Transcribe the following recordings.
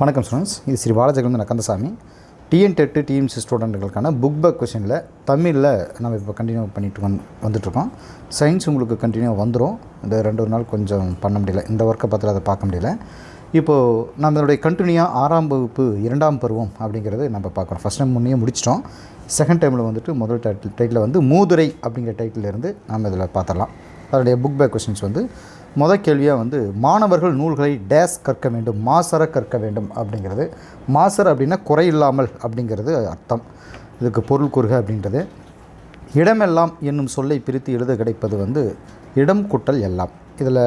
வணக்கம் ஸ்டூடெண்ட்ஸ் இது ஸ்ரீ பாலஜெகலந்து கந்தசாமி. டிஎன் டெட்டு டிஎம்சி ஸ்டூடெண்ட்டுகளுக்கான புக் பேக் கொஷனில் தமிழில் நம்ம இப்போ கண்டினியூ பண்ணிட்டு வந் வந்துட்ருக்கோம் சயின்ஸ் உங்களுக்கு கண்டினியூ வந்துடும் இந்த ரெண்டு ஒரு நாள் கொஞ்சம் பண்ண முடியல. இந்த ஒர்க்கை பார்த்துட்டு அதை பார்க்க முடியல. இப்போது நம்மளுடைய கண்டினியூவாக ஆறாம் வகுப்பு இரண்டாம் பருவம் அப்படிங்கிறது நம்ம பார்க்குறோம் ஃபஸ்ட் டைம் முன்னே முடிச்சிட்டோம். செகண்ட் டைமில் வந்துட்டு முதல் டைட்டில் டைட்டில் வந்து மூதுரை அப்படிங்கிற டைட்டில் இருந்து நம்ம இதில் பார்த்துடலாம். அதனுடைய புக் பேக் கொஷின்ஸ் வந்து மொதல் கேள்வியாக வந்து மாணவர்கள் நூல்களை டேஸ் கற்க வேண்டும் மாசர கற்க வேண்டும் அப்படிங்கிறது. மாசர் அப்படின்னா குறையில்லாமல் அப்படிங்கிறது அர்த்தம். இதுக்கு பொருள் கூறுக அப்படின்றது. இடமெல்லாம் என்னும் சொல்லை பிரித்து எழுத கிடைப்பது வந்து இடம் குட்டல் எல்லாம். இதில்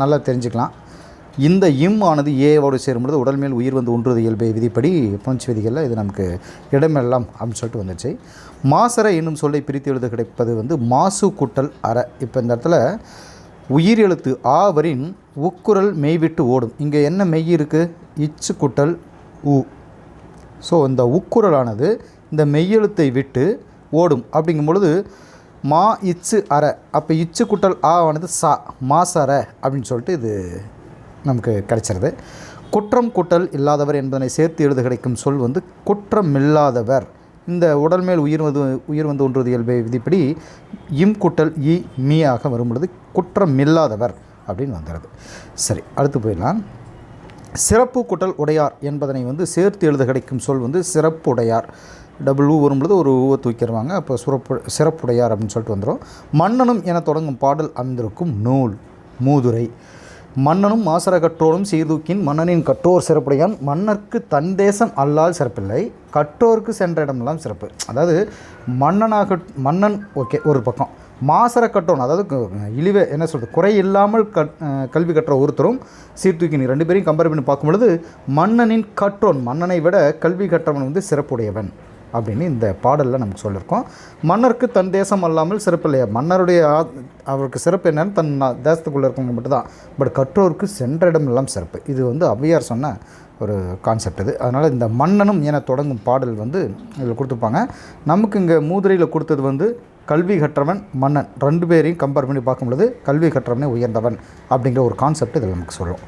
நல்லா தெரிஞ்சுக்கலாம். இந்த இம் ஆனது ஏவோடு சேரும்பொழுது உடல் மேல் உயிர் வந்து ஒன்றுவது இயல்பு விதிப்படி பஞ்சு விதிகளில் இது நமக்கு இடமெல்லாம் அப்படின்னு சொல்லிட்டு வந்துச்சு. மாசர என்னும் சொல்லை பிரித்து எழுத கிடைப்பது வந்து மாசு குட்டல் அற. இப்போ இந்த இடத்துல உயிர் எழுத்து ஆவரின் உக்குரல் மெய்விட்டு ஓடும். இங்கே என்ன மெய் இருக்குது இச்சு குட்டல் உ. ஸோ இந்த உக்குரலானது இந்த மெய்யெழுத்தை விட்டு ஓடும். அப்படிங்கும் பொழுது மா இச்சு அற. அப்போ இச்சு குட்டல் ஆவானது சா மாசர அப்படின்னு சொல்லிட்டு இது நமக்கு கிடைச்சிருது. குற்றம் குட்டல் இல்லாதவர் என்பதனை சேர்த்து எழுத கிடைக்கும் சொல் வந்து குற்றமில்லாதவர். இந்த உடல் மேல் உயிர் வந்து உயிர் வந்து ஒன்றது இயல்பை விதிப்படி இம் குட்டல் இ மீயாக வரும்பொழுது குற்றமில்லாதவர் அப்படின்னு வந்துடுது சரி அடுத்து போயிடலாம். சிறப்பு குட்டல் உடையார் என்பதனை வந்து சேர்த்து எழுத கிடைக்கும் சொல் வந்து சிறப்புடையார். டபுள் ஊ வரும்பொழுது ஒரு ஊவை தூக்கிடுவாங்க அப்போ சிறப்பு சிறப்புடையார் அப்படின்னு சொல்லிட்டு வந்துடும் மன்னனும் என தொடங்கும் பாடல் அமைந்திருக்கும் நூல் மூதுரை. மன்னனும் மாசர கற்றோரும் சீர்தூக்கின் மன்னனின் கற்றோர் சிறப்புடையான். மன்னர்க்கு தன் தேசம் அல்லால் சிறப்பில்லை. கற்றோருக்கு சென்ற இடமெல்லாம் சிறப்பு. அதாவது மன்னனாக மன்னன் ஓகே ஒரு பக்கம். மாசர கட்டோன் அதாவது இழிவே என்ன சொல்கிறது குறை இல்லாமல் கட் கல்வி கற்ற ஒருத்தரும் சீர்தூக்கினி ரெண்டு பேரையும் கம்பேர் பண்ணி பார்க்கும் பொழுது மன்னனின் கற்றோன் மன்னனை விட கல்வி கற்றவன் வந்து சிறப்புடையவன். அப்படின்னு இந்த பாடலில் நமக்கு சொல்லியிருக்கோம் மன்னருக்கு தன் தேசம் அல்லாமல் சிறப்பு இல்லையா? மன்னருடைய அவருக்கு சிறப்பு என்னன்னு தன் தேசத்துக்குள்ளே இருக்கவங்க மட்டும்தான். பட் கற்றோருக்கு சென்ற இடம் எல்லாம் சிறப்பு. இது வந்து ஔவையார் சொன்ன ஒரு கான்செப்ட் இது. அதனால் இந்த மன்னனும் என தொடங்கும் பாடல் வந்து இதில் கொடுத்துருப்பாங்க நமக்கு இங்கே மூதுரையில் கொடுத்தது வந்து கல்வி கற்றவன் மன்னன். ரெண்டு பேரையும் கம்பேர் பண்ணி பார்க்கும்பொழுது கல்வி கற்றவனே உயர்ந்தவன் அப்படிங்கிற ஒரு கான்செப்ட் இதில் நமக்கு சொல்லும்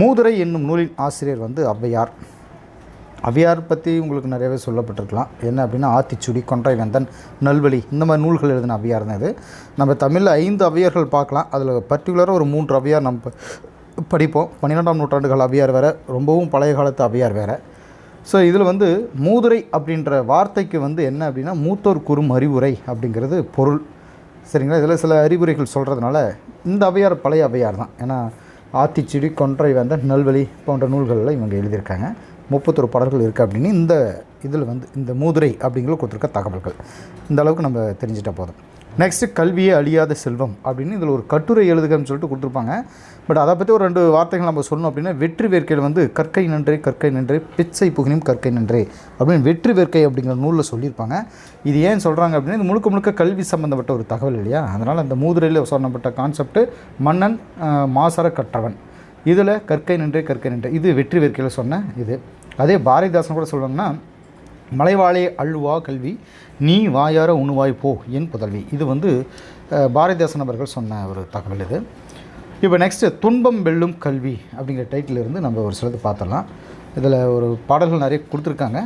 மூதுரை என்னும் நூலின் ஆசிரியர் வந்து ஔவையார் அவ்வையார் பற்றி உங்களுக்கு நிறையவே சொல்லப்பட்டிருக்கலாம். என்ன அப்படின்னா ஆத்திச்சுடி கொன்றை வெந்தன் நல்வழி இந்த மாதிரி நூல்கள் எழுதின அவ்வையார் தான் இது. நம்ம தமிழில் ஐந்து அவியார்கள் பார்க்கலாம். அதில் பர்டிகுலராக ஒரு மூன்று அவ்வையார் நம்ம படிப்போம். பன்னிரெண்டாம் நூற்றாண்டுகள் அவியார் வேறு ரொம்பவும் பழைய காலத்து அவ்வையார் வேறு. ஸோ இதில் வந்து மூதுரை அப்படின்ற வார்த்தைக்கு வந்து என்ன அப்படின்னா மூத்தோர் குறும் அறிவுரை அப்படிங்கிறது பொருள். சரிங்களா? இதில் சில அறிவுரைகள் சொல்கிறதுனால இந்த அவையார் பழைய அவையார் தான். ஏன்னா ஆத்திச்சுடி கொன்றை வந்த நல்வழி போன்ற நூல்களில் இவங்க எழுதியிருக்காங்க. முப்பத்தொரு பாடல்கள் இருக்குது அப்படின்னு இந்த இதில் வந்து இந்த மூதுரை அப்படிங்கிற கொடுத்துருக்க தகவல்கள். இந்த அளவுக்கு நம்ம தெரிஞ்சிட்டா போதும். நெக்ஸ்ட்டு கல்வியே அழியாத செல்வம் அப்படின்னு இதில் ஒரு கட்டுரை எழுதுகன்னு சொல்லிட்டு கொடுத்துருப்பாங்க. பட் அதை பற்றி ஒரு ரெண்டு வார்த்தைகள் நம்ம சொல்லணும் அப்படின்னா வெற்றி வேர்க்கையில் வந்து கற்கை நன்றே கற்கை நன்றே பிச்சை புகினும் கற்கை நன்றே அப்படின்னு வெற்றி வேர்க்கை அப்படிங்கிற நூலில் சொல்லியிருப்பாங்க. இது ஏன் சொல்கிறாங்க அப்படின்னா இது முழுக்க முழுக்க கல்வி சம்மந்தப்பட்ட ஒரு தகவல் இல்லையா? அதனால் அந்த மூதுரையில் சொல்லப்பட்ட கான்செப்ட் மன்னன் மாசர கற்றவன். இதில் கற்கை நின்றே கற்கை நின்றே இது வெற்றி வேர்க்கையில் சொன்ன இது. அதே பாரதிதாசன் கூட சொல்லுவாங்கன்னா மலைவாழே அழுவா கல்வி நீ வாயார உணுவாய் போ என் புதல்வி. இது வந்து பாரதிதாசன் அவர்கள் சொன்ன ஒரு தகவல் இது. இப்போ நெக்ஸ்ட்டு துன்பம் வெல்லும் கல்வி அப்படிங்கிற டைட்டில் இருந்து நம்ம ஒரு சிலது பார்த்துடலாம் இதில் ஒரு பாடல்கள் நிறைய கொடுத்துருக்காங்க.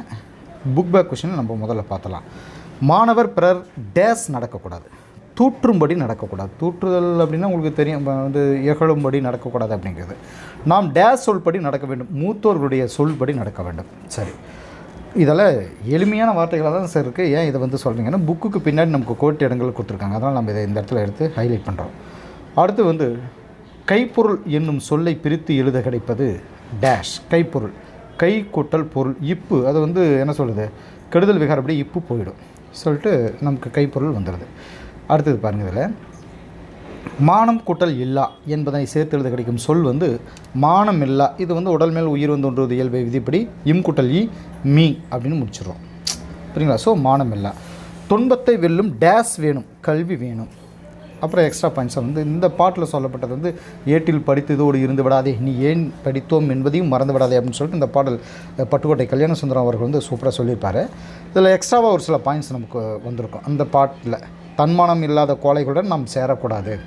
புக் பேக் கொஷின் நம்ம முதல்ல பார்த்தலாம். மாணவர் பிறர் டேஸ் நடக்கக்கூடாது. தூற்றும்படி நடக்கக்கூடாது. தூற்றுதல் அப்படின்னா உங்களுக்கு தெரியும் வந்து இகழும்படி நடக்கக்கூடாது அப்படிங்கிறது. நாம் டேஸ் சொல்படி நடக்க வேண்டும். மூத்தோர்களுடைய சொல்படி நடக்க வேண்டும். சரி. இதில் எளிமையான வார்த்தைகளாக தான் சார் இருக்குது ஏன் இதை வந்து சொல்கிறீங்கன்னா புக்குக்கு பின்னாடி நமக்கு கோட்டு இடங்கள் கொடுத்துருக்காங்க. அதனால் நம்ம இதை இந்த இடத்துல எடுத்து ஹைலைட் பண்ணுறோம் அடுத்து வந்து கைப்பொருள் என்னும் சொல்லை பிரித்து எழுத கிடைப்பது டேஷ் கைப்பொருள். கை கூட்டல் பொருள் இப்பு. அது வந்து என்ன சொல்லுது? கெடுதல் விகாரப்படி இப்பு போயிடும். சொல்லிட்டு நமக்கு கைப்பொருள் வந்துடுது. அடுத்தது பாருங்கள் இதில். மானம் கூட்டல் இல்லா என்பதனை சேர்த்து எழுத கிடைக்கும் சொல் வந்து மானம் இல்லா இது வந்து உடல் மேல் உயிர் வந்து ஒன்றுவது இயல்பை விதிப்படி இம் கூட்டல் இ மீ அப்படின்னு முடிச்சிடுறோம். புரியுங்களா? ஸோ மானம் இல்லா துன்பத்தை வெல்லும் டேஸ் வேணும் கல்வி வேணும் அப்புறம் எக்ஸ்ட்ரா பாயிண்ட்ஸை வந்து இந்த பாட்டில் சொல்லப்பட்டது வந்து ஏட்டில் படித்ததோடு இருந்து விடாதே நீ ஏன் படித்தோம் என்பதையும் மறந்து விடாதே அப்படின்னு சொல்லிட்டு இந்த பாடல் பட்டுக்கோட்டை கல்யாண சுந்தரம் அவர்கள் வந்து சூப்பராக சொல்லியிருப்பார். இதில் எக்ஸ்ட்ராவாக ஒரு சில பாயிண்ட்ஸ் நமக்கு வந்திருக்கும். அந்த பாட்டில். தன்மானம் இல்லாத கோழைகளுடன் நாம் சேரக்கூடாது.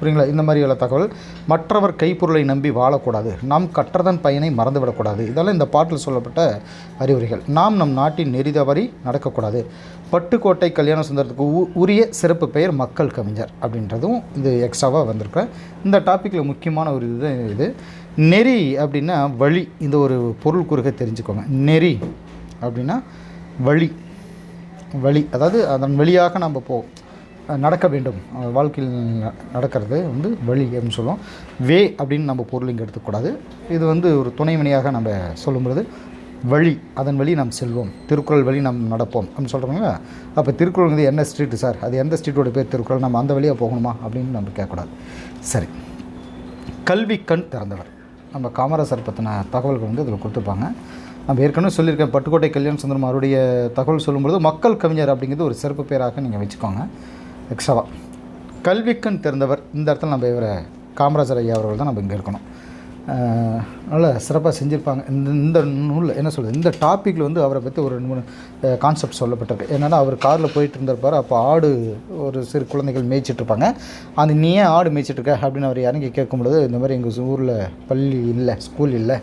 புரியுங்களா? இந்த மாதிரியான தகவல். மற்றவர் கைப்பொருளை நம்பி வாழக்கூடாது. நாம் கற்றதன் பயனை மறந்துவிடக்கூடாது. இதெல்லாம் இந்த பாட்டில் சொல்லப்பட்ட அறிவுரைகள் நாம் நம் நாட்டின் நெறி தவறி நடக்கக்கூடாது. பட்டுக்கோட்டை கல்யாண சுந்தரத்துக்கு உ- உரிய சிறப்பு பெயர் மக்கள் கவிஞர் அப்படின்றதும் இது எக்ஸ்ட்ராவாக வந்திருக்கு. இந்த டாப்பிக்கில் முக்கியமான ஒரு இது இது நெறி அப்படின்னா வழி. இந்த ஒரு பொருள் குறுக தெரிஞ்சுக்கோங்க. நெறி அப்படின்னா வழி. வழி அதாவது அதன் வழியாக நம்ம போ நடக்க வேண்டும். வாழ்க்கையில் நடக்கிறது வந்து வழி அப்படின்னு சொல்லுவோம். வே அப்படின்னு நம்ம பொருள் இங்கே எடுத்துக்கூடாது இது வந்து ஒரு துணைவினையாக நம்ம சொல்லும்பொழுது வழி அதன் வழி நாம் செல்வோம். திருக்குறள் வழி நாம் நடப்போம் அப்படின்னு சொல்கிறோங்களா அப்போ திருக்குறள் வந்து என்ன ஸ்ட்ரீட்டு சார் அது எந்த ஸ்ட்ரீட்டோட பேர் திருக்குறள்? நம்ம அந்த வழியாக போகணுமா அப்படின்னு நம்ம கேட்கக்கூடாது. சரி. கல்வி கண் திறந்தவர். நம்ம காமராசர் பற்றின தகவல்கள் வந்து இதில் கொடுத்துருப்பாங்க. நம்ம ஏற்கனவே சொல்லியிருக்கேன் பட்டுக்கோட்டை கல்யாண சுந்தரம் அவருடைய தகவல் சொல்லும்பொழுது மக்கள் கவிஞர் அப்படிங்கிறது ஒரு சிறப்பு பேராக நீங்கள் வச்சுக்கோங்க. எக்ஸ்ட்ராவாக கல்விக்கண் திறந்தவர் இந்த இடத்துல நம்ம இவரை காமராஜர் ஐயா அவர்கள் தான் நம்ம இங்கே இருக்கணும். நல்லா சிறப்பாக செஞ்சுருப்பாங்க. இந்த இந்த நூலில் என்ன சொல்கிறது இந்த டாப்பிக்கில் வந்து அவரை பற்றி ஒரு ரெண்டு மூணு கான்செப்ட் சொல்லப்பட்டிருக்கு. என்னென்னா அவர் காரில் போயிட்டு இருந்திருப்பார். அப்போ ஆடு ஒரு சிறு குழந்தைகள் மேய்ச்சிட்டு இருப்பாங்க. அந்த நீ ஏன் ஆடு மேய்ச்சிட்டு இருக்க? அப்படின்னு அவர் இறங்கி கேட்கும்பொழுது இந்த மாதிரி எங்கள் ஊரில் பள்ளி இல்லை ஸ்கூல் இல்லை.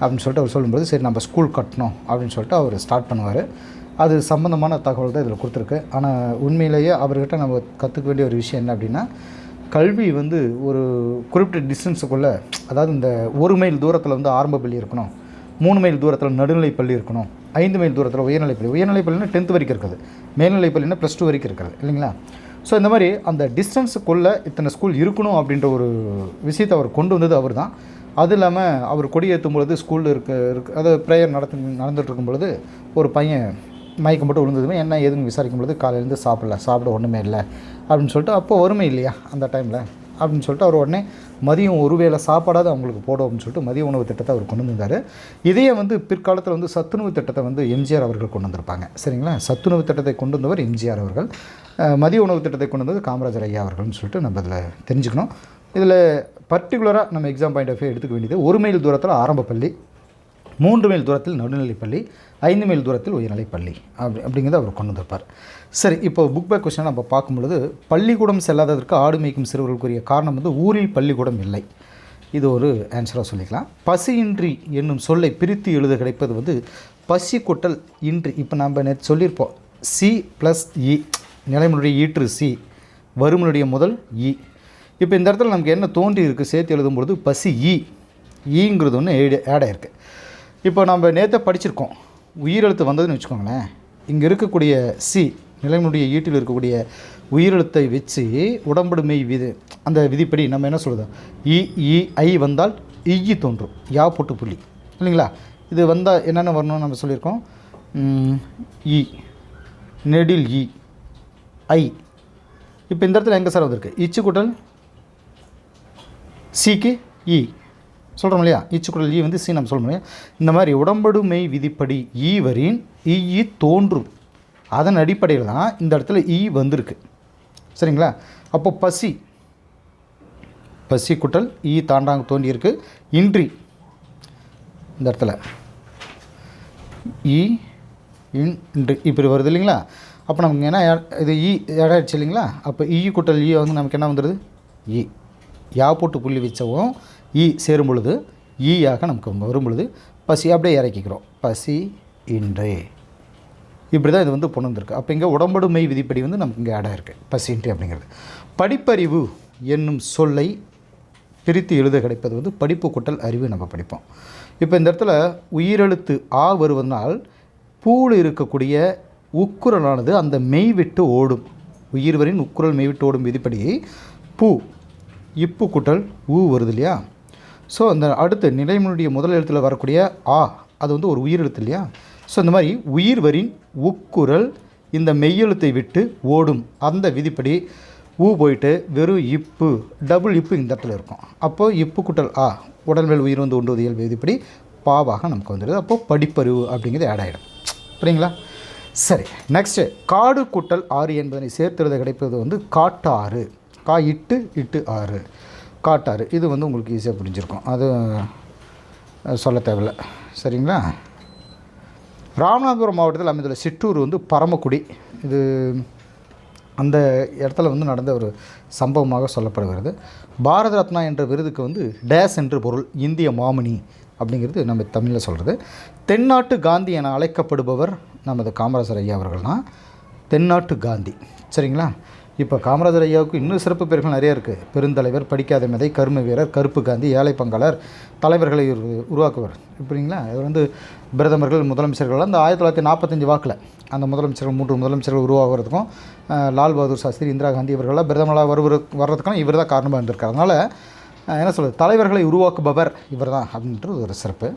அப்படின்னு சொல்லிட்டு அவர் சொல்லும்போது சரி நம்ம ஸ்கூல் கட்டணும் அப்படின்னு சொல்லிட்டு அவர் ஸ்டார்ட் பண்ணுவார். அது சம்மந்தமான தகவல் தான் இதில் கொடுத்துருக்கு. ஆனால் உண்மையிலேயே அவர்கிட்ட நம்ம கற்றுக்க வேண்டிய ஒரு விஷயம் என்ன அப்படின்னா கல்வி வந்து ஒரு குறிப்பிட்ட டிஸ்டன்ஸுக்குள்ளே அதாவது இந்த ஒரு மைல் தூரத்தில் வந்து ஆரம்ப பள்ளி இருக்கணும் மூணு மைல் தூரத்தில் நடுநிலை பள்ளி இருக்கணும் ஐந்து மைல் தூரத்தில் உயர்நிலை பள்ளி உயர்நிலை பள்ளினா டென்த் வரைக்கும் இருக்குது. மேல்நிலை பள்ளினா ப்ளஸ் டூ வரைக்கும் இருக்குது இல்லைங்களா? ஸோ இந்த மாதிரி அந்த டிஸ்டன்ஸுக்குள்ளே இத்தனை ஸ்கூல் இருக்கணும் அப்படின்ற ஒரு விஷயத்தை அவர் கொண்டு வந்தது அவர் தான் அது இல்லாமல் அவர் கொடியேற்றும் பொழுது ஸ்கூலில் இருக்க இருக்கு அதாவது ப்ரேயர் நடத்து நடந்துட்டு இருக்கும் பொழுது ஒரு பையன் மயக்கம் போட்டு விழுந்ததுமே என்ன ஏதுன்னு விசாரிக்கும் பொழுது காலையிலேருந்து சாப்பிடல சாப்பிட ஒன்றுமே இல்லை அப்படின்னு சொல்லிட்டு அப்போ வறுமை இல்லையா அந்த டைமில் அப்படின்னு சொல்லிட்டு அவர் உடனே மதியம் ஒருவேளை சாப்பாடாவது அவங்களுக்கு போடும் அப்படின்னு சொல்லிட்டு மதிய உணவு திட்டத்தை அவர் கொண்டு வந்தார் இதையே வந்து பிற்காலத்தில் வந்து சத்துணவு திட்டத்தை வந்து எம்ஜிஆர் அவர்கள் கொண்டு வந்திருப்பாங்க. சரிங்களா? சத்துணவு திட்டத்தை கொண்டு வந்தவர் எம்ஜிஆர் அவர்கள். மதிய உணவு திட்டத்தை கொண்டு வந்தது காமராஜர் ஐயா அவர்கள்னு சொல்லிட்டு நம்ம இதில் தெரிஞ்சுக்கணும். இதில் பர்டிகுலராக நம்ம எக்ஸாம் பாயிண்ட் ஆஃப் வியூ எடுத்துக்க வேண்டியது ஒரு மைல் தூரத்தில் ஆரம்ப பள்ளி மூன்று மைல் தூரத்தில் நடுநிலைப்பள்ளி ஐந்து மைல் தூரத்தில் உயர்நிலைப்பள்ளி அப்படி அப்படிங்கிறத அவர் கொண்டு வந்திருப்பார். சரி இப்போ புக் பேக் கொஸ்டின் நம்ம பார்க்கும்பொழுது பள்ளிக்கூடம் செல்லாததற்கு ஆடு மேய்க்கும் சிறுவர்களுக்குரிய காரணம் வந்து ஊரில் பள்ளிக்கூடம் இல்லை. இது ஒரு ஆன்சராக சொல்லிக்கலாம். பசியின்றி என்னும் சொல்லை பிரித்து எழுத கிடைப்பது வந்து பசி குட்டல் இன்றி இப்போ நம்ம நேற்று சொல்லியிருப்போம். சி ப்ளஸ் இ e, நிலைமனுடைய ஈற்று சி வறுமனுடைய முதல் இ இப்போ இந்த இடத்துல நமக்கு என்ன தோன்றி இருக்குது சேர்த்து எழுதும்பொழுது பசி இ ஈங்கிறது ஒன்று ஆட் ஆயிருக்கு. இப்போ நம்ம நேற்று படிச்சிருக்கோம். உயிரெழுத்து வந்ததுன்னு வச்சுக்கோங்களேன். இங்கே இருக்கக்கூடிய சி நிலைமுடைய ஈட்டில் இருக்கக்கூடிய உயிரெழுத்தை வச்சு உடம்படுமை விதி அந்த விதிப்படி நம்ம என்ன சொல்கிறது இ இ ஐ வந்தால் இஇ தோன்றும். யா போட்டு புள்ளி. இல்லைங்களா? இது வந்தால் என்னென்ன வரணும்னு நம்ம சொல்லியிருக்கோம்? இ நெடில் இ ஐ. இப்போ இந்த இடத்துல எங்கே சார் வந்திருக்கு? இச்சு கூட்டல் சிக்கு இ e. சொல்கிறோம் இல்லையா? E ஈச்சுக்குடல் ஈ e வந்து சி நம்ம சொல்ல முடியும் இந்த மாதிரி உடம்படுமை விதிப்படி ஈ வரின் ஈ தோன்றும். அதன் அடிப்படையில் தான் இந்த இடத்துல ஈ வந்திருக்கு. சரிங்களா? அப்போ பசி. பசி குட்டல் ஈ தாண்டாங்க தோன்றியிருக்கு. இன்றி இந்த இடத்துல. ஈ இன் இன்று. இப்படி வருது இல்லைங்களா? அப்போ நமக்கு என்ன இது ஈ ஆடாயிடுச்சு இல்லைங்களா? அப்போ ஈ குட்டல் ஈ வந்து நமக்கு என்ன வந்துடுது? ஈ யா போட்டு புள்ளி வச்சவும் ஈ சேரும் பொழுது ஈயாக நமக்கு வரும் பொழுது பசி அப்படியே இறக்கிக்கிறோம். பசி இன்றே. இப்படி தான் இது வந்து பொண்ணுந்திருக்கு அப்போ இங்கே உடம்படுமை விதிப்படி வந்து நமக்கு இங்கே ஆடாக இருக்குது பசின்றி அப்படிங்கிறது. படிப்பறிவு என்னும் சொல்லை பிரித்து எழுத கிடைப்பது வந்து படிப்பு கூட்டல் அறிவு நம்ம படிப்போம். இப்போ இந்த இடத்துல உயிரெழுத்து ஆ வருவதனால் பூவில் இருக்கக்கூடிய உக்குரலானது அந்த மெய் விட்டு ஓடும். உயிர்வரின் உக்குரல் மெய் விட்டு ஓடும் விதிப்படி பூ இப்பு கூட்டல் ஊ வருது இல்லையா? ஸோ அந்த அடுத்து நிலைமனுடைய முதல் எழுத்தில் வரக்கூடிய ஆ அது வந்து ஒரு உயிரெழுத்து இல்லையா? ஸோ இந்த மாதிரி உயிர்வரின் உக்குரல் இந்த மெய்யெழுத்தை விட்டு ஓடும். அந்த விதிப்படி ஊ போயிட்டு வெறும் இப்பு டபுள் இப்பு இந்த இடத்துல இருக்கும். அப்போது இப்பு குட்டல் ஆ உடல் மேல் உயிர் வந்து உண்டு இயல்பு விதிப்படி பாவாக நமக்கு வந்துடுது. அப்போது படிப்பறிவு அப்படிங்கிறது ஆட் ஆகிடும் புரியுங்களா? சரி நெக்ஸ்ட்டு காடு கூட்டல் ஆறு என்பதனை சேர்த்துறது கிடைப்பது வந்து காட்டாறு. கா இட்டு இட்டு ஆறு. காட்டாறு. இது வந்து உங்களுக்கு ஈஸியாக புரிஞ்சிருக்கும். அது சொல்ல தேவையில்ல. சரிங்களா? ராமநாதபுரம் மாவட்டத்தில் அமைந்துள்ள சிற்றூர் வந்து பரமக்குடி. இது அந்த இடத்துல வந்து நடந்த ஒரு சம்பவமாக சொல்லப்படுகிறது. பாரத ரத்னா என்ற விருதுக்கு வந்து டேஸ் என்று பொருள் இந்திய மாமணி அப்படிங்கிறது நம்ம தமிழில் சொல்கிறது தென்னாட்டு காந்தி என அழைக்கப்படுபவர் நமது காமராஜர் ஐயா அவர்கள்னால் தென்னாட்டு காந்தி. சரிங்களா? இப்போ காமராஜர் ஐயாவுக்கு இன்னும் சிறப்பு பெயர்கள் நிறைய இருக்குது பெருந்தலைவர் படிக்காத மெதை கரும வீரர் கருப்பு காந்தி ஏழை பங்காளர் தலைவர்களை உரு- உருவாக்குவர். இப்படிங்களா இது வந்து பிரதமர்கள் முதலமைச்சர்கள் அந்த ஆயிரத்தி தொள்ளாயிரத்தி நாற்பத்தஞ்சு வாக்கில் அந்த முதலமைச்சர்கள் மூன்று முதலமைச்சர்கள் உருவாகிறதுக்கும் லால் பகதூர் சாஸ்திரி இந்திரா காந்தி இவர்கள்லாம் பிரதமராக வருவது வர்றதுக்கான இவர் தான் காரணமாக இருந்திருக்கார். அதனால் என்ன சொல்கிறது தலைவர்களை உருவாக்குபவர் இவர் தான் அப்படின்றது ஒரு சிறப்பு.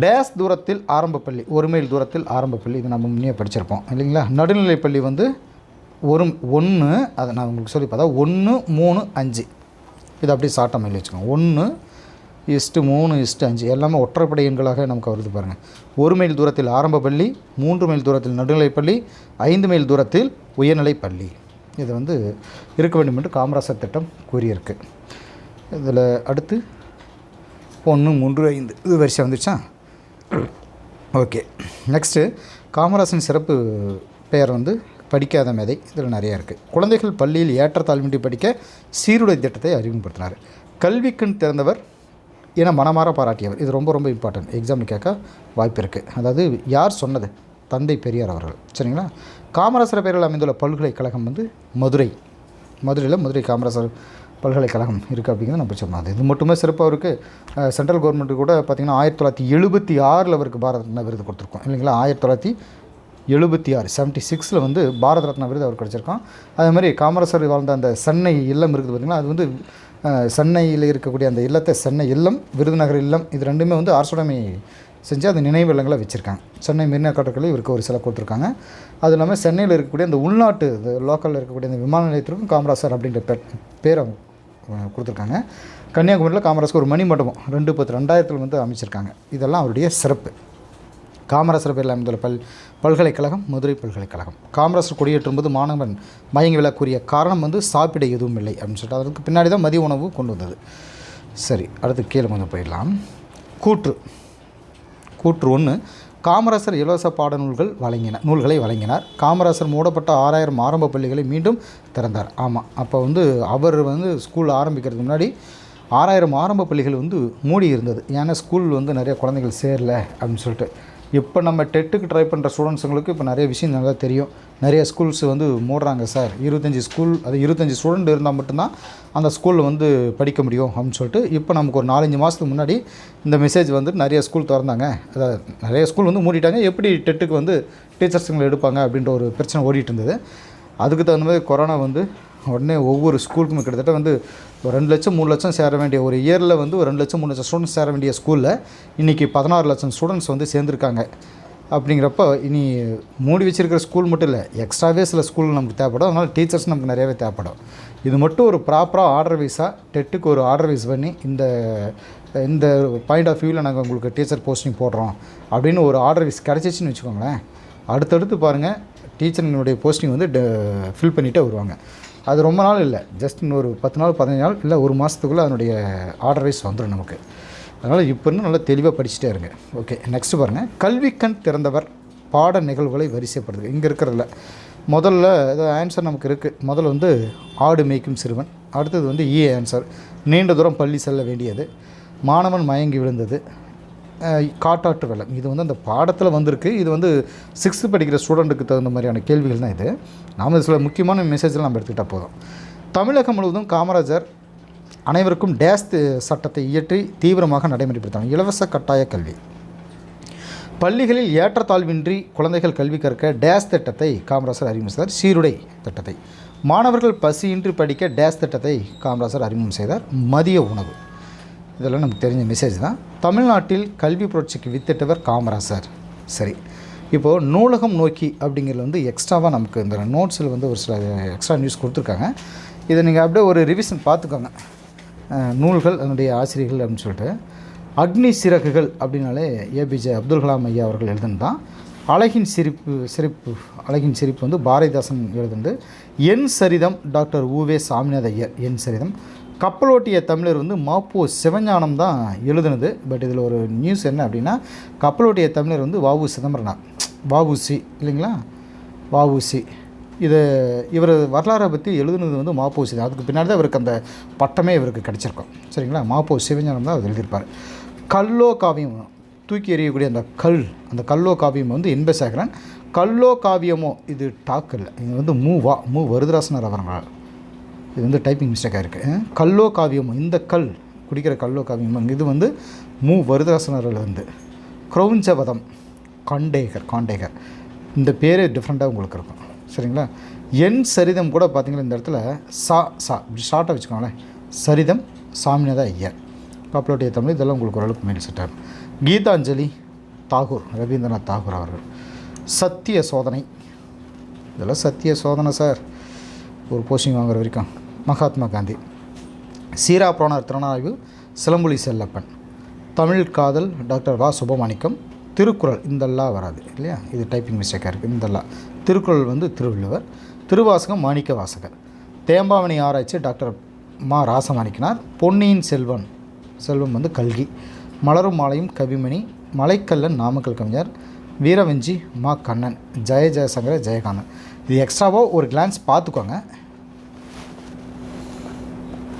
டேஸ் தூரத்தில் ஆரம்ப பள்ளி ஒரு மைல் தூரத்தில் ஆரம்ப பள்ளி இது நம்ம முன்னே படிச்சிருப்போம் இல்லைங்களா? நடுநிலைப்பள்ளி வந்து ஒரு ஒன்று அதை நான் உங்களுக்கு சொல்லி பார்த்தா ஒன்று மூணு அஞ்சு. இது அப்படியே சாட்டம் எழுதி வச்சுக்கோங்க. ஒன்று இஸ்ட்டு மூணு இஸ்ட்டு அஞ்சு. எல்லாமே ஒற்றைப்படை எண்களாக நமக்கு வருது பாருங்கள் ஒரு மைல் தூரத்தில் ஆரம்ப பள்ளி மூன்று மைல் தூரத்தில் நடுநிலைப்பள்ளி ஐந்து மைல் தூரத்தில் உயர்நிலை பள்ளி. இது வந்து இருக்க வேண்டும் என்று காமராசர் திட்டம் கூறியிருக்கு. இதில் அடுத்து ஒன்று மூன்று ஐந்து. இது வரிசை வந்துச்சா? ஓகே. நெக்ஸ்ட்டு காமராசன் சிறப்பு பெயர் வந்து படிக்காத மேதை இதில் நிறையா இருக்குது குழந்தைகள் பள்ளியில் ஏற்றத்தாழ்வின்றி படிக்க சீருடை திட்டத்தை அறிமுகப்படுத்தினார். கல்விக்குன்னு திறந்தவர் என மனமாற பாராட்டியவர். இது ரொம்ப ரொம்ப இம்பார்ட்டன்ட் எக்ஸாமில் கேட்க வாய்ப்பு இருக்குது அதாவது யார் சொன்னது? தந்தை பெரியார் அவர்கள். சரிங்களா? காமராசர் பெயரில் அமைந்துள்ள பல்கலைக்கழகம் வந்து மதுரை. மதுரையில் மதுரை காமராசர் பல்கலைக்கழகம் இருக்குது அப்படிங்கிறது நம்ம சொன்னோம் அது இது மட்டுமே சிறப்பாக அவருக்கு சென்ட்ரல் கவர்மெண்ட்டு கூட பார்த்திங்கன்னா ஆயிரத்தி தொள்ளாயிரத்தி எழுபத்தி ஆறில் அவருக்கு பாரத ரத்னா விருது கொடுத்துருக்கோம். இல்லைங்களா? ஆயிரத்தி தொள்ளாயிரத்தி எழுபத்தி ஆறு செவன்ட்டி சிக்ஸில் வந்து பாரத ரத்னா விருது அவர் கிடச்சிருக்கோம் அதே மாதிரி காமராசர் வாழ்ந்த அந்த சென்னை இல்லம் இருக்குது பார்த்திங்கன்னா அது வந்து சென்னையில் இருக்கக்கூடிய அந்த இல்லத்தை சென்னை இல்லம் விருதுநகர் இல்லம் இது ரெண்டுமே வந்து அரசுடைமை செஞ்சு அந்த நினைவு இல்லங்களை வச்சுருக்காங்க. சென்னை மெரினா கடற்கரை இவருக்கு ஒரு சில கொடுத்துருக்காங்க. அது இல்லாமல் சென்னையில் இருக்கக்கூடிய அந்த உள்நாட்டு லோக்கலில் இருக்கக்கூடிய அந்த விமான நிலையத்திற்கும் காமராசர் அப்படின்ற பேர் பேர் அவங்க கொடுத்துருக்காங்க. கன்னியாகுமரியில் காமராஜுக்கு ஒரு மணி மண்டபம் ரெண்டு பத்து ரெண்டாயிரத்தில் வந்து அமைச்சிருக்காங்க. இதெல்லாம் அவருடைய சிறப்பு. காமராசர் பேரில் அமைந்துள்ள பல் பல்கலைக்கழகம் மதுரை பல்கலைக்கழகம். காமராசர் கொடியேற்றும் போது மாணவன் மயங்கி விழா காரணம் வந்து சாப்பிட எதுவும் இல்லை அப்படின்னு சொல்லிட்டு அதற்கு பின்னாடி தான் மதிய உணவு கொண்டு வந்தது. சரி அடுத்து கீழே கொஞ்சம் போயிடலாம். கூற்று. கூற்று ஒன்று காமராசர் இலவச பாடநூல்கள் வழங்கின நூல்களை வழங்கினார். காமராசர் மூடப்பட்ட ஆறாயிரம் ஆரம்ப பள்ளிகளை மீண்டும் திறந்தார். ஆமாம் அப்போ வந்து அவர் வந்து ஸ்கூல் ஆரம்பிக்கிறதுக்கு முன்னாடி ஆறாயிரம் ஆரம்ப பள்ளிகள் வந்து மூடி இருந்தது ஏன்னா ஸ்கூல் வந்து நிறைய குழந்தைகள் சேரல அப்படின்னு சொல்லிட்டு இப்போ நம்ம டெட்டுக்கு ட்ரை பண்ணுற ஸ்டூடெண்ட்ஸுங்களுக்கு இப்போ நிறைய விஷயம் நல்லா தெரியும். நிறைய ஸ்கூல்ஸ் வந்து மூடுறாங்க சார். இருபத்தஞ்சி ஸ்கூல் அது இருபத்தஞ்சி ஸ்டூடெண்ட் இருந்தால் மட்டும்தான் அந்த ஸ்கூலில் வந்து படிக்க முடியும் அப்படின்னு சொல்லிட்டு இப்போ நமக்கு ஒரு நாலஞ்சு மாதத்துக்கு முன்னாடி இந்த மெசேஜ் வந்து நிறைய ஸ்கூல் திறந்தாங்க. அதாவது நிறைய ஸ்கூல் வந்து மூடிட்டாங்க. எப்படி டெட்டுக்கு வந்து டீச்சர்ஸுங்களை எடுப்பாங்க அப்படின்ற ஒரு பிரச்சனை ஓடிட்டு இருந்தது. அதுக்கு தகுந்த மாதிரி கொரோனா வந்து உடனே ஒவ்வொரு ஸ்கூலுக்குமே கிட்டத்தட்ட வந்து ஒரு ரெண்டு லட்சம் மூணு லட்சம் சேர வேண்டிய ஒரு இயரில் வந்து ஒரு ரெண்டு லட்சம் மூணு லட்சம் ஸ்டூடெண்ட்ஸ் சேர வேண்டிய ஸ்கூலில் இன்றைக்கி பதினாறு லட்சம் ஸ்டூடெண்ட்ஸ் வந்து சேர்ந்துருக்காங்க. அப்படிங்கிறப்ப இனி மூடி வச்சிருக்கிற ஸ்கூல் மட்டும் இல்லை எக்ஸ்ட்ராவே சில ஸ்கூல் நமக்கு தேவைப்படும். அதனால் டீச்சர்ஸ் நமக்கு நிறையவே தேவைப்படும். இது மட்டும் ஒரு ப்ராப்பராக ஆர்டர் வைஸாக டெட்டுக்கு ஒரு ஆர்டர் வைஸ் பண்ணி இந்த இந்த பாயிண்ட் ஆஃப் வியூவில் நாங்கள் உங்களுக்கு டீச்சர் போஸ்டிங் போடுறோம். அப்படின்னு ஒரு ஆர்டர் வைஸ் கிடச்சிச்சின்னு வச்சுக்கோங்களேன். அடுத்தடுத்து பாருங்கள் டீச்சரினுடைய போஸ்டிங் வந்து ஃபில் பண்ணிகிட்டே வருவாங்க. அது ரொம்ப நாள் இல்லை. ஜஸ்ட் இன்னொரு பத்து நாள் பதினஞ்சு நாள் இல்லை ஒரு மாதத்துக்குள்ளே அதனுடைய ஆர்டர் வைஸ் வந்துடும் நமக்கு. அதனால் இப்போ இன்னும் நல்லா தெளிவாக படிச்சுட்டே இருங்க. ஓகே நெக்ஸ்ட் பாருங்கள் கல்விக்கண் திறந்தவர் பாட நிகழ்வுகளை வரிசைப்படுது இங்கே இருக்கிறதில்ல முதல்ல இது ஆன்சர் நமக்கு இருக்குது முதல்ல வந்து ஆடு மேய்க்கும் சிறுவன் அடுத்தது வந்து இ ஆன்சர் நீண்ட தூரம் பள்ளி செல்ல வேண்டியது. மாணவன் மயங்கி விழுந்தது. காட்டாற்று வெள்ளம். இது வந்து அந்த பாடத்தில் வந்திருக்கு. இது வந்து சிக்ஸ்த்து படிக்கிற ஸ்டூடெண்ட்டுக்கு தகுந்த மாதிரியான கேள்விகள் தான் இது. நாம் சில முக்கியமான மெசேஜ்லாம் நம்ம எடுத்துக்கிட்டால் போதும். தமிழகம் முழுவதும் காமராஜர் அனைவருக்கும் டேஸ் சட்டத்தை இயற்றி தீவிரமாக நடைமுறைப்படுத்தினார். இலவச கட்டாய கல்வி. பள்ளிகளில் ஏற்றத்தாழ்வின்றி குழந்தைகள் கல்வி கற்க டேஸ் திட்டத்தை காமராசர் அறிமுகம் செய்தார் சீருடை திட்டத்தை. மாணவர்கள் பசியின்றி படிக்க டேஸ் திட்டத்தை காமராசர் அறிமுகம் செய்தார். மதிய உணவு. இதெல்லாம் நமக்கு தெரிஞ்ச மெசேஜ் தான். தமிழ்நாட்டில் கல்வி புரட்சிக்கு வித்திட்டவர் காமராசர் சரி. இப்போது நூலகம் நோக்கி அப்படிங்கிறது வந்து எக்ஸ்ட்ராவாக நமக்கு இந்த நோட்ஸில் வந்து ஒரு சில எக்ஸ்ட்ரா நியூஸ் கொடுத்துருக்காங்க. இதை நீங்கள் அப்படியே ஒரு ரிவிஷன் பார்த்துக்கோங்க. நூல்கள் அதனுடைய ஆசிரியர்கள் அப்படின்னு சொல்லிட்டு. அக்னி சிறகுகள் அப்படின்னாலே ஏபிஜே அப்துல் கலாம் ஐயா அவர்கள் எழுதுனதான் அழகின் சிரிப்பு சிரிப்பு அழகின் சிரிப்பு வந்து பாரதிதாசன் எழுதுனது. என் சரிதம் டாக்டர் உவே சாமிநாத ஐயர். என் சரிதம். கப்பலோட்டிய தமிழர் வந்து மாப்போ சிவஞானம் தான் எழுதுனது. பட் இதில் ஒரு நியூஸ் என்ன அப்படின்னா கப்பலோட்டிய தமிழர் வந்து வாவு சிதம்பரனார். வாவுசி இல்லைங்களா? வாவுசி இது இவர் வரலாறை பற்றி எழுதுனது வந்து மாப்போ சிவன் அதுக்கு பின்னாடி தான் இவருக்கு அந்த பட்டமே இவருக்கு கிடச்சிருக்கும். சரிங்களா? மாப்போ சிவஞானம் தான் அவர் எழுதியிருப்பார். கல்லோ காவியம் தூக்கி எறியக்கூடிய அந்த கல் அந்த கல்லோ காவியம் வந்து இன்பசேகரன் கல்லோ காவியமோ இது டாக்கல் இல்லை. இது வந்து மூ வா மூ வருதராசனர் அவர்களால் இது வந்து டைப்பிங் மிஸ்டேக்காக இருக்குது கல்லோ காவியமோ இந்த கல் குடிக்கிற கல்லோ காவியம் இது வந்து மு. வருதராசனரில் வந்து க்ரௌஞ்சவதம் காண்டேகர் காண்டேகர். இந்த பேரே டிஃப்ரெண்ட்டாக உங்களுக்கு இருக்கும். சரிங்களா? என் சரிதம் கூட பார்த்தீங்கன்னா இந்த இடத்துல சா சா இப்படி ஷார்ட்டாக வச்சுக்கோங்களேன். சரிதம் சாமிநாத ஐயர். பாப்புலோட்டிய தமிழ் இதெல்லாம் உங்களுக்கு ஓரளவுக்கு மேல் செட் ஆகும் கீதாஞ்சலி தாகூர் ரவீந்திரநாத் தாகூர் அவர்கள். சத்திய சோதனை. இதெல்லாம் சத்திய சோதனை சார் ஒரு போஸ்டிங் வாங்குற வரைக்கும். மகாத்மா காந்தி. சீரா புராணர் திறனாய்வு சிலம்புலி செல்லப்பன். தமிழ் காதல் டாக்டர் வா. சுபமாணிக்கம் திருக்குறள் இந்தல்லா வராது இல்லையா? இது டைப்பிங் மிஸ்டேக்காக இருக்குது இந்தல்லா. திருக்குறள் வந்து திருவள்ளுவர் திருவாசகம் மாணிக்க வாசகர். தேம்பாவணி ஆராய்ச்சி டாக்டர் மா. ராசமாணிக்கனார். பொன்னியின் செல்வன் செல்வம் வந்து கல்கி. மலரும் மாலையும் கவிமணி மலைக்கல்லன் நாமக்கல் கவிஞர் வீரவஞ்சி மா. கண்ணன் ஜெய ஜெயசங்கர ஜெயகாந்தன். இது எக்ஸ்ட்ராவாக ஒரு கிளான்ஸ் பார்த்துக்கோங்க.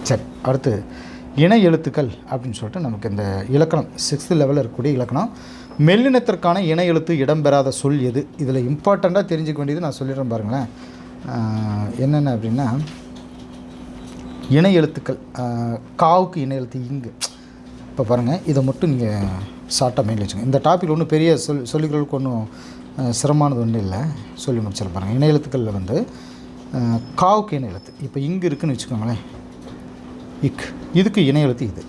சரி அடுத்து இணை எழுத்துக்கள் அப்படின்னு சொல்லிட்டு நமக்கு இந்த இலக்கணம் சிக்ஸ்த்து லெவலில் இருக்கக்கூடிய இலக்கணம். மெல்லினத்திற்கான இணை எழுத்து இடம்பெறாத சொல் எது? இதில் இம்பார்ட்டண்ட்டாக தெரிஞ்சுக்க வேண்டியது நான் சொல்லிடுறேன் பாருங்களேன். என்னென்ன அப்படின்னா இணை எழுத்துக்கள் காவுக்கு இணை எழுத்து இங்கு. இப்போ பாருங்கள் இதை மட்டும் நீங்கள் ஷார்ட்டாக மைண்டில் வச்சுங்க இந்த டாபிக் ஒன்றும் பெரிய சொல் சொல்லிக்கிறதுக்கு ஒன்றும் சிரமமானது ஒன்றும் இல்லை. சொல்லி முடிச்சிட பாருங்கள் இணை எழுத்துக்களில் வந்து காவுக்கு இணை எழுத்து. இப்போ இங்கு இருக்குன்னு வச்சுக்கோங்களேன். இக். இதுக்கு இணை எழுத்து இது.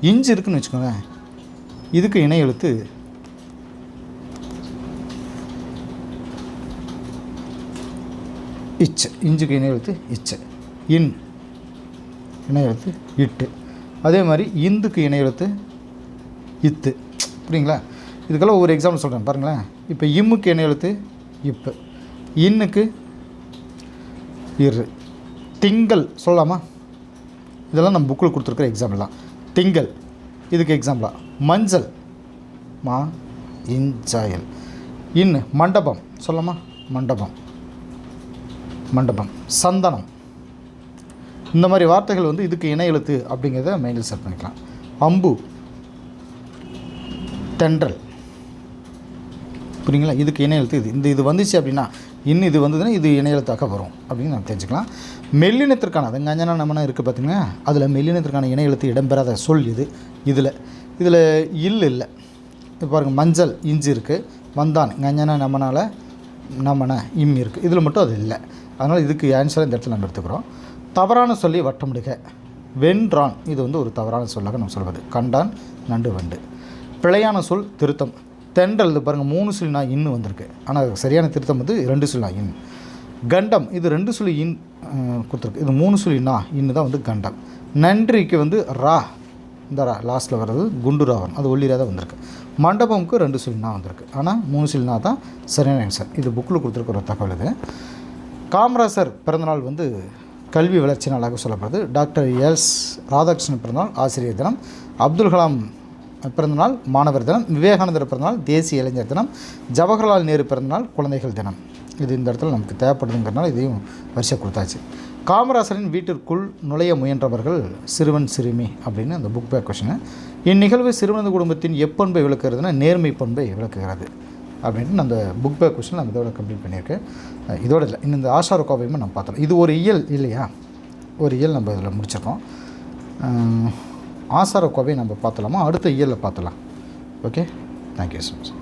இஞ்சு இருக்குன்னு வச்சுக்கோங்களேன். இதுக்கு இணை எழுத்து இச்சு இஞ்சுக்கு இணை எழுத்து இச்சு இன். இணை எழுத்து இட்டு. அதே மாதிரி இந்துக்கு இணை எழுத்து இத்து. புரியுங்களா? இதுக்கெல்லாம் ஒவ்வொரு எக்ஸாம்பிள் சொல்கிறேன் பாருங்களேன். இப்போ இம்முக்கு இணை எழுத்து இப்பு. இன்னுக்கு இரு. திங்கள் சொல்லலாமா? இதெல்லாம் நம்ம புக்கில் கொடுத்துருக்குற எக்ஸாம்பிள் தான். திங்கள் இதுக்கு எக்ஸாம்பிளா மஞ்சள். மா இஞ்சாயல் இன் மண்டபம். சொல்லமா மண்டபம். மண்டபம். சந்தனம். இந்த மாதிரி வார்த்தைகள் வந்து இதுக்கு இணை எழுத்து அப்படிங்கிறத மைண்டில் செட் பண்ணிக்கலாம். அம்பு. தென்றல். புரியுங்களா? இதுக்கு இணை எழுத்து இது. இந்த இது வந்துச்சு அப்படின்னா இன்னும் இது வந்ததுன்னா இது இணை வரும் அப்படின்னு நம்ம தெரிஞ்சுக்கலாம். மெல்லினத்திற்கான அது அஞ்சனா நம்மனா இருக்குது பார்த்தீங்கன்னா அதில் மெல்லினத்திற்கான இணை இடம்பெறாத சொல் இது இதில். இதில் இல் இல்லை. இப்போ பாருங்கள் மஞ்சள் இஞ்சி இருக்குது வந்தான் அஞ்சனா நம்மனால் நம்மன இம் இருக்குது இதில் மட்டும் அது இல்லை. அதனால் இதுக்கு ஆன்சர் இந்த இடத்துல நம்ம எடுத்துக்கிறோம். தவறான சொல்லி வட்டமிடுக. வென்றான். இது வந்து ஒரு தவறான சொல்லாக நம்ம சொல்வது. கண்டான் நண்டு வண்டு. பிழையான சொல் திருத்தம். தென்றல் இது பாருங்கள் மூணு சுழி நான் இன்னு வந்திருக்கு. ஆனால் அதுக்கு சரியான திருத்தம் வந்து ரெண்டு சொல்லி நான் இன். கண்டம் இது ரெண்டு சொல்லி இன் கொடுத்துருக்கு. இது மூணு சுழினா இன்னு தான் வந்து கண்டம். நன்றிக்கு வந்து ரா இந்த ரா லாஸ்ட்டில் வர்றது குண்டு ரா வரும் அது ஒல்லிராக தான் வந்திருக்கு. மண்டபம்க்கு ரெண்டு சொல்லி வந்திருக்கு. ஆனால் மூணு சுழினா தான் சரியான ஆன்சர் இது புக்கில் கொடுத்துருக்க ஒரு தகவல் இது. காமராசர் பிறந்தநாள் வந்து கல்வி வளர்ச்சி நாளாக சொல்லப்படுது. டாக்டர் எஸ் ராதாகிருஷ்ணன் பிறந்தநாள் ஆசிரியர் தினம். அப்துல் கலாம் பிறந்தநாள் மாணவர் தினம் விவேகானந்தர் பிறந்தநாள் தேசிய இளைஞர் தினம் ஜவஹர்லால் நேரு பிறந்தநாள் குழந்தைகள் தினம். இது இந்த இடத்துல நமக்கு தேவைப்படுதுங்கிறனால இதையும் வரிசை கொடுத்தாச்சு. காமராசரின் வீட்டிற்குள் நுழைய முயன்றவர்கள் சிறுவன் சிறுமி அப்படின்னு அந்த புக் பேக் கொஷினு இந்நிகழ்வு சிறுவனது குடும்பத்தின் எப்பண்பை விளக்குகிறதுனா நேர்மை பண்பை விளக்குகிறது அப்படின்ட்டு நான் அந்த புக் பேக் கொஷின் நான் இதோட கம்ப்ளீட் பண்ணியிருக்கேன் இதோட இல்லை இன்னும் இந்த ஆஷார கோவையுமே நம்ம பார்த்தோம் இது ஒரு இயல் இல்லையா? ஒரு இயல் நம்ம இதில் முடிச்சிருக்கோம். ஆசார கோவை நம்ம பார்த்தலாமா அடுத்த இயலில் பார்த்தலாம் ஓகே தேங்க்யூ ஸோ மச்